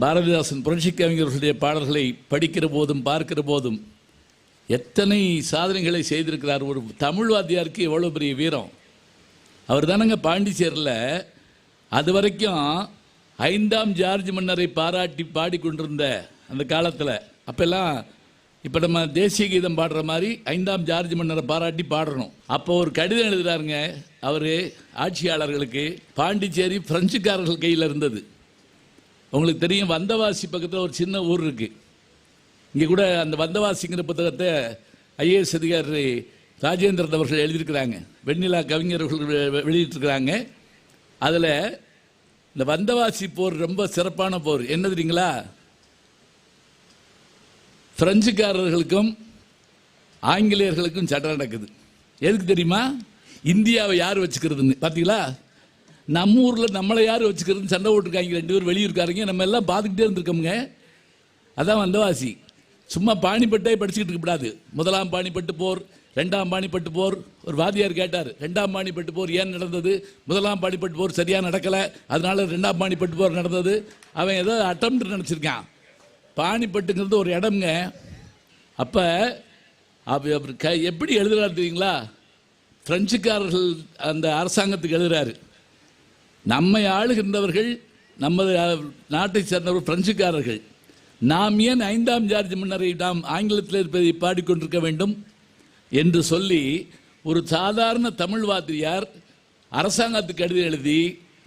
பாரதிதாசன் புரட்சி கவிஞர்களுடைய பாடல்களை படிக்கிற போதும் பார்க்கிற போதும் எத்தனை சாதனைகளை செய்திருக்கிறார். ஒரு தமிழ் வாத்தியாருக்கு எவ்வளோ பெரிய வீரம். அவர் தானங்க பாண்டிச்சேரியில் அது வரைக்கும் ஐந்தாம் ஜார்ஜ் மன்னரை பாராட்டி பாடிக்கொண்டிருந்த அந்த காலத்தில். அப்போல்லாம் இப்போ நம்ம தேசிய கீதம் பாடுற மாதிரி ஐந்தாம் ஜார்ஜ் மன்னரை பாராட்டி பாடணும். அப்போ ஒரு கடிதம் எழுதுறாருங்க அவர் ஆட்சியாளர்களுக்கு. பாண்டிச்சேரி பிரெஞ்சுக்காரர்கள் கையில் இருந்தது. உங்களுக்கு தெரியும் வந்தவாசி பக்கத்தில் ஒரு சின்ன ஊர் இருக்கு. இங்கே கூட அந்த வந்தவாசிங்கிற புத்தகத்தை ஐஏஎஸ் அதிகாரி ராஜேந்திரன் அவர்கள் எழுதியிருக்கிறாங்க. வெண்ணிலா கவிஞர்கள் வெளியிட்டிருக்கிறாங்க. அதில் இந்த வந்தவாசி போர் ரொம்ப சிறப்பான போர். என்ன தெரியுங்களா? பிரெஞ்சுக்காரர்களுக்கும் ஆங்கிலேயர்களுக்கும் சண்டை நடக்குது. எதுக்கு தெரியுமா? இந்தியாவை யார் வச்சுக்கிறதுன்னு. பார்த்தீங்களா நம்ம ஊரில் நம்மளை யார் வச்சுக்கிறதுன்னு சண்டை போட்டுருக்காங்க ரெண்டு பேரும் வெளியூர்காரங்க. நம்ம எல்லாம் பார்த்துக்கிட்டே இருந்திருக்கோமுங்க. அதான் வந்தவாசி. சும்மா பாணிப்பட்டே படிச்சுக்கிட்டு இருக்கக்கூடாது முதலாம் பாணிப்பட்டு போர் ரெண்டாம் பாணிப்பட்டு போர். ஒரு வாதியார் கேட்டார் ரெண்டாம் பாணிப்பட்டு போர் ஏன் நடந்தது? முதலாம் பாணிப்பட்டு போர் சரியாக நடக்கலை. அதனால ரெண்டாம் பாணிப்பட்டு போர் நடந்தது. அவன் ஏதோ அட்டம் நினச்சிருக்கான். பாணிப்பட்டுங்கிறது ஒரு இடம்ங்க. அப்போ அவர் க எப்படி எழுதுறாரு தெரியுங்களா? பிரெஞ்சுக்காரர்கள் அந்த அரசாங்கத்துக்கு எழுதுறாரு. நம்மை ஆளுகின்றவர்கள் நமது நாட்டை சேர்ந்தவர்கள் பிரெஞ்சுக்காரர்கள். நாம் ஏன் ஐந்தாம் ஜார்ஜ் மன்னரை நாம் ஆங்கிலத்தில் இருப்பதை பாடிக்கொண்டிருக்க வேண்டும் என்று சொல்லி ஒரு சாதாரண தமிழ் வாத்தியார் அரசாங்கத்துக்கு கடிதம் எழுதி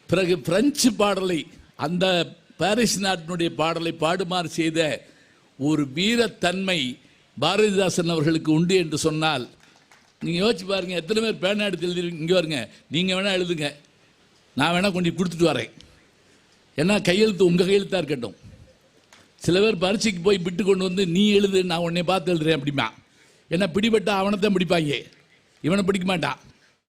பிறகு பிரெஞ்சு பாடலை அந்த பாரிஸ் நாட்டினுடைய பாடலை பாடுமாறு செய்த ஒரு வீரத்தன்மை பாரதிதாசன் அவர்களுக்கு உண்டு என்று சொன்னால் நீங்கள் யோசிச்சு பாருங்கள் எத்தனை பேர் பேனா எடுத்து எழுதி இங்கே வருங்க நீங்கள் வேணால் எழுதுங்க. நான் வேணால் கொண்டு கொடுத்துட்டு வரேன். ஏன்னா கையெழுத்து உங்கள் கையெழுத்தாக இருக்கட்டும். சில பேர் பரீட்சைக்கு போய் விட்டு கொண்டு வந்து நீ எழுது நான் உன்னை பார்த்து எழுதுறேன் அப்படிமா ஏன்னா பிடிபட்டா அவனை தான் பிடிப்பாங்க இவனை பிடிக்க மாட்டான்.